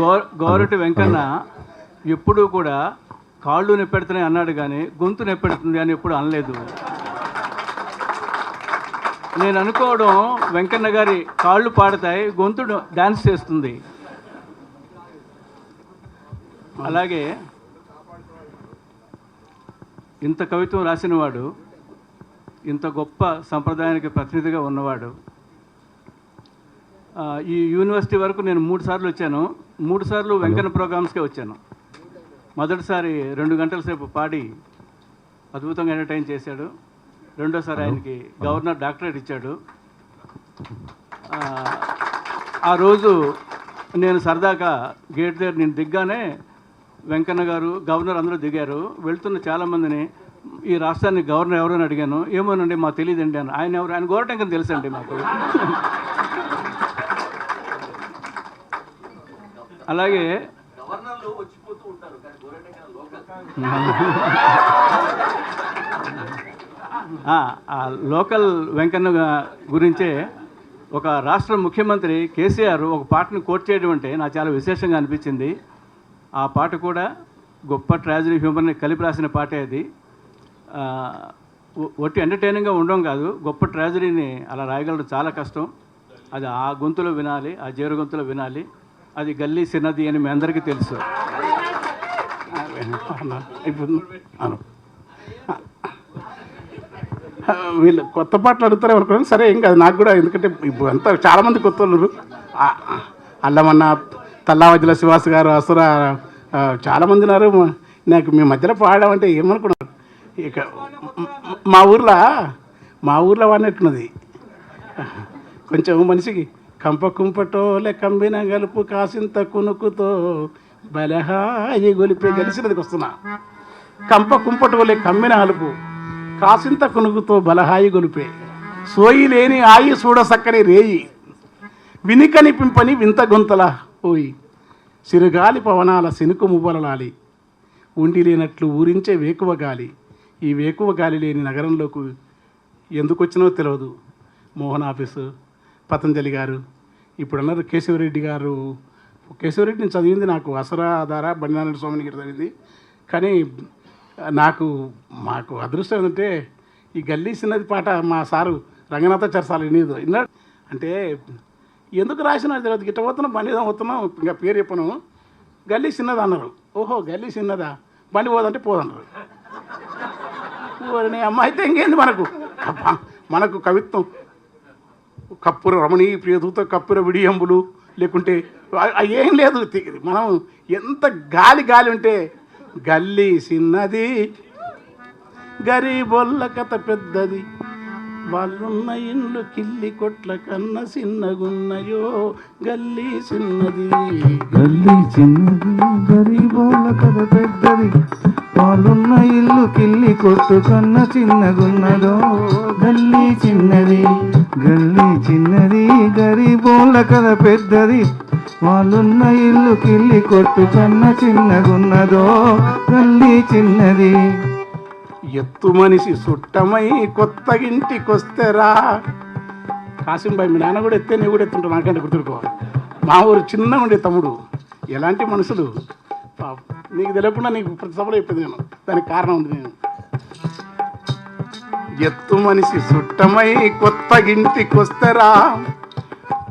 Go Gorati Venkanna ఎప్పుడూ కూడా కాళ్ళు నెప్పెడుతున్నాయి అన్నాడు కానీ గొంతు నెప్పెడుతుంది అని ఎప్పుడు అనలేదు. నేను అనుకోవడం వెంకన్న గారి కాళ్ళు పాడతాయి గొంతు డాన్స్ చేస్తుంది. అలాగే ఇంత కవిత్వం రాసినవాడు ఇంత గొప్ప సంప్రదాయానికి ప్రతినిధిగా ఉన్నవాడు. ఈ యూనివర్సిటీ వరకు నేను మూడు సార్లు వచ్చాను. మూడు సార్లు వెంకన్న ప్రోగ్రామ్స్కే వచ్చాను. మొదటిసారి రెండు గంటల సేపు పాడి అద్భుతంగా ఎంటర్టైన్ చేశాడు. రెండోసారి ఆయనకి గవర్నర్ డాక్టరేట్ ఇచ్చాడు. ఆ, రోజు నేను సరదాగా గేట్ దగ్గర నేను దిగ్గానే వెంకన్న గారు గవర్నర్ అందరూ దిగారు. వెళ్తున్న చాలామందిని ఈ రాష్ట్రానికి గవర్నర్ ఎవరు అని అడిగాను. ఏమోనండి మాకు తెలియదండి అని. ఆయన ఎవరు? ఆయన గోరటంకం తెలుసండి మాకు. అలాగే ఆ, లోకల్ వెంకన్న గురించే ఒక రాష్ట్ర ముఖ్యమంత్రి కేసీఆర్ ఒక పాటను కోట్ చేయడం అంటే నాకు చాలా విశేషంగా అనిపించింది. ఆ పాట కూడా గొప్ప ట్రాజడీ హ్యూమర్ని కలిపి రాసిన పాటే అది. ఒట్టి ఎంటర్టైనింగ్గా ఉండడం కాదు గొప్ప ట్రాజడీని అలా రాయగలడం చాలా కష్టం. అది ఆ గొంతులో వినాలి ఆ జీర గొంతులో వినాలి. అది గల్లీ చిన్నది అని మీ అందరికీ తెలుసు. వీళ్ళు కొత్త పాటలు అడుగుతారు అనుకోండి సరే ఏం కాదు నాకు కూడా ఎందుకంటే ఇప్పుడు అంతా చాలామంది కొత్త వాళ్ళు అల్లమన్న తల్లావజల శివాస్ గారు అసుర చాలామంది ఉన్నారు. నాకు మీ మధ్యలో పాడామంటే ఏమనుకున్నారు? ఇక మా ఊర్లో? మా ఊర్లో వాడినట్టున్నది. కొంచెం మనిషికి కంప కంబిన గలుపు కాసింత కునుకుతో బలహాయి గొలిపే గెలిచినదికి వస్తున్నా. కంప కుంపటోలే కమ్మిన అలుపు కాసింత కునుకుతో బలహాయి గొలిపే. సోయి లేని ఆయి చూడసక్కని రేయి. వినికని పింపని వింత గొంతల ఓయి సిరుగాలి పవనాల సినుకు మువ్వలలాలి. ఉండి లేనట్లు ఊరించే వేకువ గాలి. ఈ వేకువ గాలి లేని నగరంలోకి ఎందుకు వచ్చినో తెలియదు మోహన్ ఆఫీసు పతంజలి గారు ఇప్పుడు అన్నారు కేశవరెడ్డి గారు. కేశవరెడ్డి నేను చదివింది నాకు అసరా ఆధార బండినారాయణ స్వామిని గారు చదివింది. కానీ నాకు మాకు అదృష్టం ఏంటంటే ఈ గల్లీ చిన్నది పాట మా సారు రంగనాథ చరసాలు వినేది విన్నాడు అంటే ఎందుకు రాసిన తర్వాత గిట్ట పోతున్నాం బండి పోతున్నాం ఇంకా పేరు చెప్పను. గల్లీ చిన్నది అన్నారు. ఓహో గల్లీ చిన్నదా బండి పోదంటే పోదన్నారు. ఓరిని అమ్మ అయితే ఇంకేంది మనకు? అబ్బా, మనకు కవిత్వం కప్పుర రమణీ ప్రియదూత కప్పుర విడియంబులు లేకుంటే ఏం లేదు. మనం ఎంత గాలి గాలి ఉంటే గల్లీ చిన్నది గరీబొల్ల కథ పెద్దది. వాళ్ళున్న ఇండ్లు కిల్లి కొట్ల కన్న చిన్నగున్నయో గల్లీ చిన్నది గల్లీ చిన్నది గరీబోల కథ పెద్దది. వాళ్ళున్న ఇల్లు కిల్లి కొట్టు కన్న చిన్నగున్నదో గల్లీ చిన్నది గల్లీ చిన్నది గరీబోళ్ళ కథ పెద్దది. వాళ్ళున్న ఇల్లు కిల్లి కొట్టు కన్న చిన్నగున్నదో గల్లీ చిన్నది. ఎత్తు మనిషి సుట్టమై కొత్త ఇంటికొస్తేరా కాసింబాయ్ మీ నాన్న కూడా ఎత్తే నువ్వు కూడా ఎత్తుంటావు నాకంటే గుర్తుడుకో మా ఊరు చిన్న ఉండే తమ్ముడు. ఎలాంటి మనుషులు? పాపం. నీకు తెలియకుండా నీకు ప్రతి సభలో చెప్పింది నేను. దానికి కారణం ఉంది నేను. ఎత్తు మనిషి సుట్టమై కొత్త ఇంటికొస్తేరా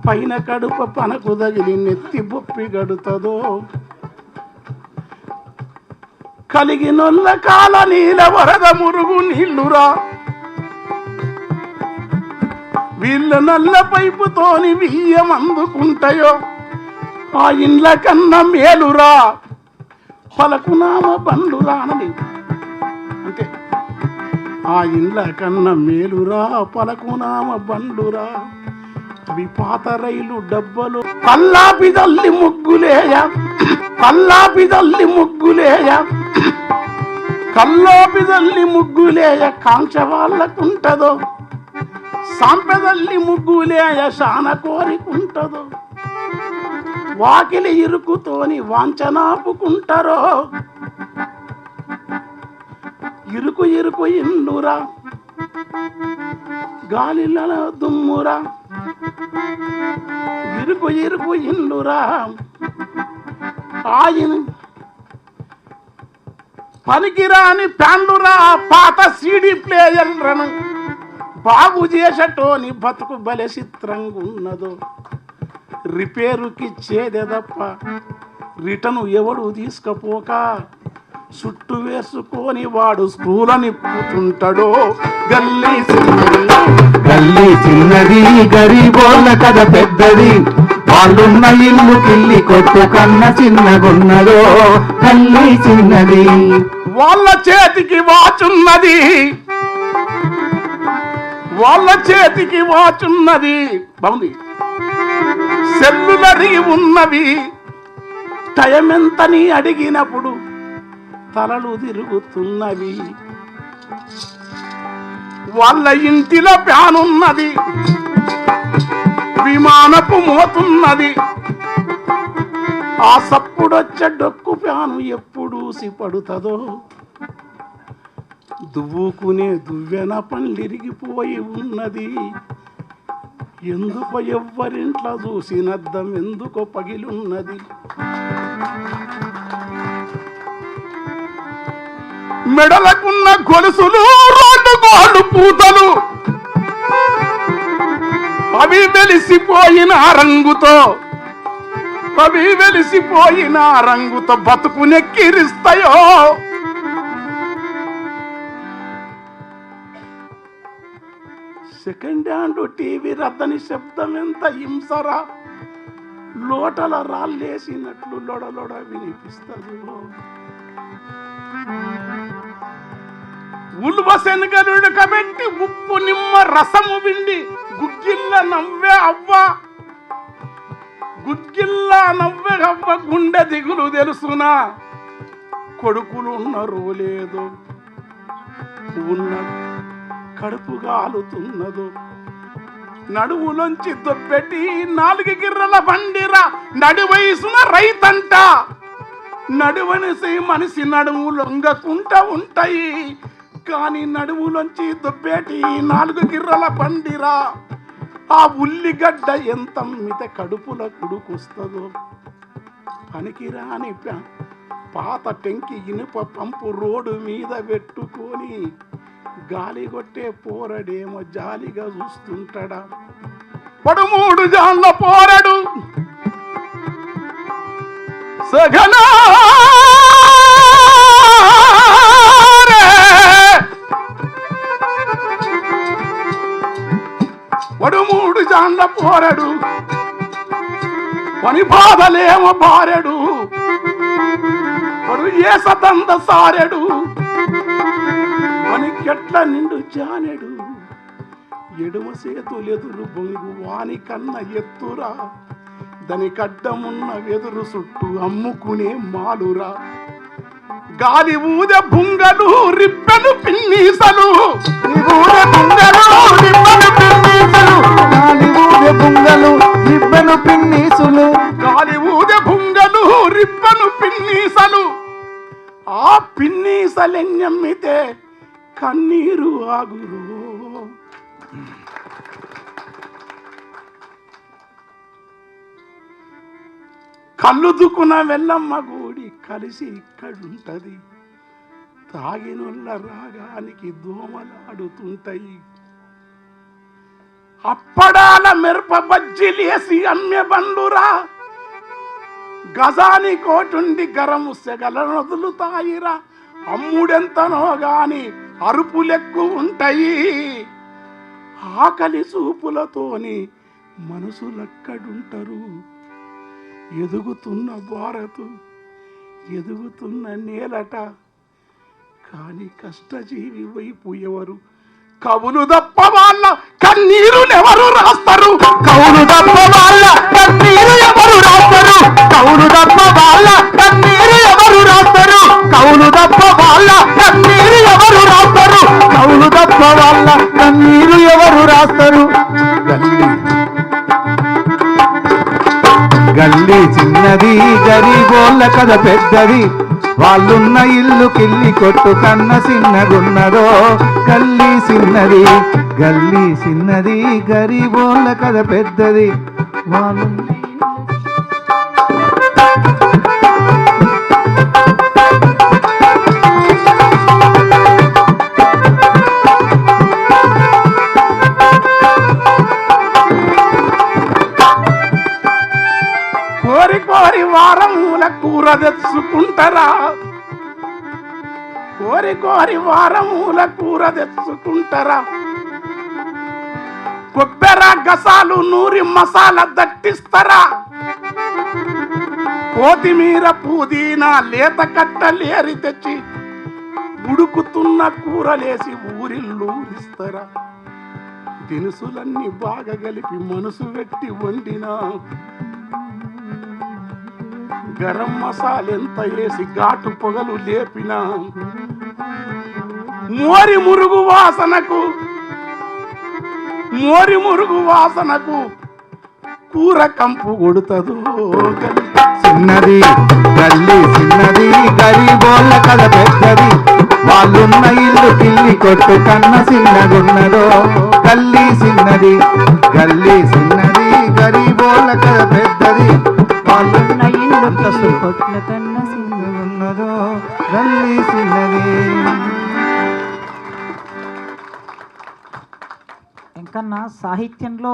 పైన కడుప పనకు తగిలి నెత్తి బొప్పి గడుతుందో? కలిగినొల్ల కాల నీల వరద మురుగు నీళ్ళురా వీళ్ళ నల్ల పైపుతోని బియ్యం అందుకుంటాయో? ఆ ఇండ్ల కన్నా మేలురా? పలకునామ బండ్లురా అని అంతే. ఆ ఇండ్ల కన్నా మేలురా పలకునామ బండ్లురా అవి పాత రైలు డబ్బలు. కల్లాపి తల్లి ముగ్గులేయ. కల్లాపి తల్లి ముగ్గులేయ. కల్లాపి తల్లి ముగ్గులేయ కాంక్ష వాళ్ళకుంటదో. సాంపెదల్లి ముగ్గులేయ శాన కోరికుంటదో. వాకిలి ఇరుకుతోని వాంచనాపుకుంటారో ఇరుకు ఇరుకు ఇండురా గాలిల దుమ్మురా. ఇరుకు ఇరుకు ఇండురా ఆయన పనికిరాని ప్యాండురా పాత సీడీ ప్లేయర్లను. బాగు చేసటోని బతుకు బలే చిత్రంగా ఉన్నదో రిపేరుకి చేదే తప్ప రిటర్న్ ఎవడు తీసుకపోక? చుట్టు వేసుకొని వాడు స్కూల్ నిప్పుతుంటాడో గల్లీ గల్లీ చిన్నది గరీబోళ్ళ కథ పెద్దది. వాళ్ళున్న ఇల్లు కిల్లి కొట్టు కన్న చిన్నగున్నదో? గల్లీ చిన్నది. వాళ్ళ చేతికి వాచున్నది. వాళ్ళ చేతికి వాచున్నది. బాగుంది. సెల్లులరిగి ఉన్నవి. టైం ఎంతని అడిగినప్పుడు తలలు తిరుగుతున్నవి. వాళ్ళ ఇంటిలో ప్యానున్నది. ఉన్నది విమానపు మోతున్నది. ఆ సప్పుడొచ్చే డొక్కు ప్యాను ఎప్పుడు సిపడుతుందో దువ్వుకునే దువ్వెన పండ్లిరిగిపోయి ఉన్నది. ఎందుకో ఎవ్వరింట్లో చూసినద్దం ఎందుకో పగిలున్నది. మెడలకున్న గొలుసులు రోడ్డు గోళ్ళు పూతలు. అవి వెలిసిపోయిన రంగుతో అవి వెలిసిపోయిన రంగుతో బతుకునెక్కిరిస్తాయో సెకండ్ హ్యాండ్ టీవీ రద్దని శబ్దం ఎంత హింసరా. లోటల రాళ్ళేసినట్లు లొడలొడ వినిపిస్తుంది ఉల్వ శనగలుడు కబెట్టి ఉప్పు నిమ్మ రసము విండి గుగ్గిల్ల నవ్వే అవ్వ. గుగ్గిల్ల నవ్వే అవ్వ గుండె దిగులు తెలుసునా. కొడుకులు ఉన్నారు లేదో ఉన్నారు కడుపు గాలుతున్నదో. నడువులోంచి దొబ్బెట్టి నాలుగు గిర్రల బండిరా నడువయసున రైతంట. నడువనిసి మనిషి నడుము లొంగకుంట ఉంటాయి. కానీ నడువులోంచి దొబ్బేటి నాలుగు గిర్రల బండిరా. ఆ ఉల్లిగడ్డ ఎంత మిత కడుపుల కుడుకొస్తుందో. పనికిరాని పాత టెంకి ఇనుప పంపు రోడ్డు మీద పెట్టుకొని గాలి కొట్టే పోరడేమో జాలిగా చూస్తుంటాడా? పడుమూడు జాన్ల పోరడు. సగనా పడుమూడు జాన్ల పోరడు. పని బాధలేమో బారెడు. పడు ఏ సతంద సారెడు. కెట్ల నిండు జానెడు? ఎడుమ సేతులెదురు బొంగు వాని కన్న ఎత్తురా? దాని కడ్డమున్న వెదురు చుట్టూ అమ్ముకునే మాలురా? గాలి ఊద బుంగలు రిబ్బెను పిన్నీసలు. బుంగలు పిన్నీసలు. గాలి ఊదే బుంగలు రిబ్బను పిన్నీసులు. గాలి ఊద బుంగలు రిబ్బను పిన్నీసలు. ఆ పిన్నీసలెన్నమ్మితే కన్నీరు ఆగురు కళ్ళు వెళ్ళమ్మ గూడి కలిసి ఇక్కడుంటది. తాగినొల్ల రాగానికి దోమలాడుతుంటాయి. అప్పడాల మెరుప బజ్జీలేసి అమ్మె బండురా గజాని కోటుండి గరము సెగల నదులుతాయిరా అమ్ముడెంతనో గాని అరుపులెక్కు ఉంటాయి. ఆకలి చూపులతోని మనసులక్కడుంటారు? ఎదుగుతున్న భారత్ ఎదుగుతున్న నేలట కానీ కష్టజీవి వైపు ఎవరు? కవులు తప్ప వాళ్ళ కన్నీరునెవరు రాస్తారు. కవులు తప్ప వాళ్ళ పెద్దది గోళ్ళ కథ పెద్దది. వాళ్ళున్న ఇల్లు కిల్లి కొట్టు కన్న చిన్నగున్నదో గల్లీ చిన్నది గల్లీ చిన్నది గరీబోళ్ళ కథ పెద్దది. వాళ్ళు తెచ్చుకుంటారా కోరి కోరి వారమూల కూర తెచ్చుకుంటారా కొబ్బెర గసాలు నూరి మసాలా దట్టిస్తారా? కొత్తిమీర పుదీనా లేత కట్టలేరి తెచ్చి ఉడుకుతున్న కూరలేసి ఊరిల్లూరిస్తారా? దినుసులన్నీ బాగా కలిపి మనసు పెట్టి వండినా గరం మసాలెంత వేసి ఘాటు పొగలు లేపినా మోరి మురుగు వాసనకు మోరి మురుగు వాసనకు కూర కంపు కొడుతదు చిన్నది గల్లి చిన్నది గరీబోళ్ళ కథ పెద్దది. వాళ్ళున్న ఇల్లు పిల్లి కొట్టు కన్న చిన్నగున్నదో. గల్లి చిన్నది గల్లి చిన్నది ఇల్లు కన్న సిల్లు ఉన్నదో గల్లి సిల్లది ఇంకన్నా సాహిత్యంలో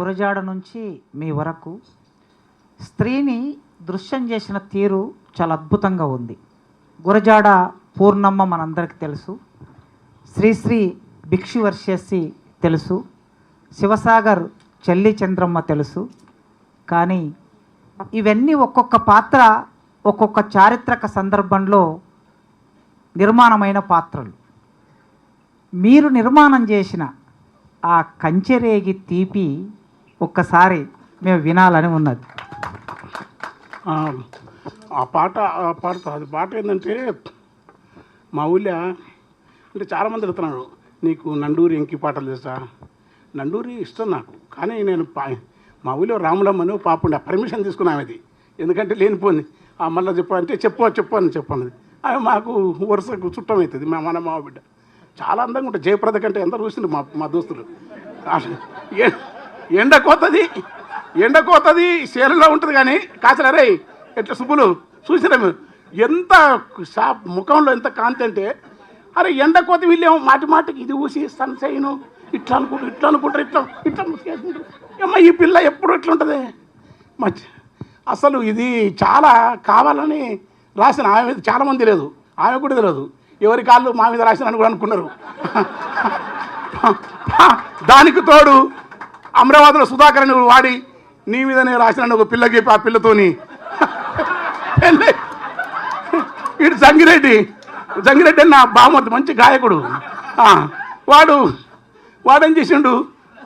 గురజాడ నుంచి మీ వరకు స్త్రీని దృశ్యం చేసిన తీరు చాలా అద్భుతంగా ఉంది. గురజాడ పూర్ణమ్మ మనందరికీ తెలుసు. శ్రీశ్రీ భిక్షువర్షస్సి తెలుసు. శివసాగర్ చెల్లి చంద్రమ్మ తెలుసు. కానీ ఇవన్నీ ఒక్కొక్క పాత్ర ఒక్కొక్క చారిత్రక సందర్భంలో నిర్మాణమైన పాత్రలు. మీరు నిర్మాణం చేసిన ఆ కంచెరేగి తీపి ఒక్కసారి మేము వినాలని ఉన్నది. ఆ, పాట ఆ పాట అది పాట ఏంటంటే మా ఊళ్ళో అంటే చాలామంది అడుగుతున్నాడు నీకు నండూరి ఎంకి పాటలు తెలుసా? నండూరి ఇష్టం నాకు కానీ నేను పా మా ఊళ్ళో రాములమ్మను పాపుండే పర్మిషన్ తీసుకున్నామది ఎందుకంటే లేనిపోయింది ఆ మళ్ళీ చెప్పంటే చెప్పు చెప్పు అని చెప్పన్నది. ఆమె మాకు వరుసకు చుట్టం అవుతుంది మా మన మా బిడ్డ. చాలా అందంగా ఉంటుంది. జయప్రద కంటే ఎంత చూసిండు మా మా దోస్తులు. ఎండ కోతది ఎండ కోతది సేలలో ఉంటుంది కానీ కాచలరే ఎట్లా సుబ్బులు చూసినా మీరు? ఎంత షాప్ ముఖంలో ఎంత కాంతి అంటే అరే ఎండ కోత వీళ్ళేమో మాటి మాటికి ఇది ఊసి సన్ ఇట్లా అనుకుంటారు ఇట్లా అనుకుంటారు ఇట్లా ఇట్లా చేసుకుంటారు అమ్మ ఈ పిల్ల ఎప్పుడు ఎట్లా ఉంటుంది మంచి అసలు ఇది చాలా కావాలని రాసిన ఆమె మీద చాలామంది లేదు ఆమె కూడా తెలియదు. ఎవరి కాళ్ళు మా మీద రాసిన కూడా అనుకున్నారు. దానికి తోడు అమరావతిలో సుధాకర్ వాడి నీ మీదనే రాసిన ఒక పిల్లకి ఆ పిల్లతోని. పెళ్ళి. వీడు జంగిరెడ్డి. జంగిరెడ్డి అన్న నా బామర్ది మంచి గాయకుడు. వాడు వాడేం చేసిండు?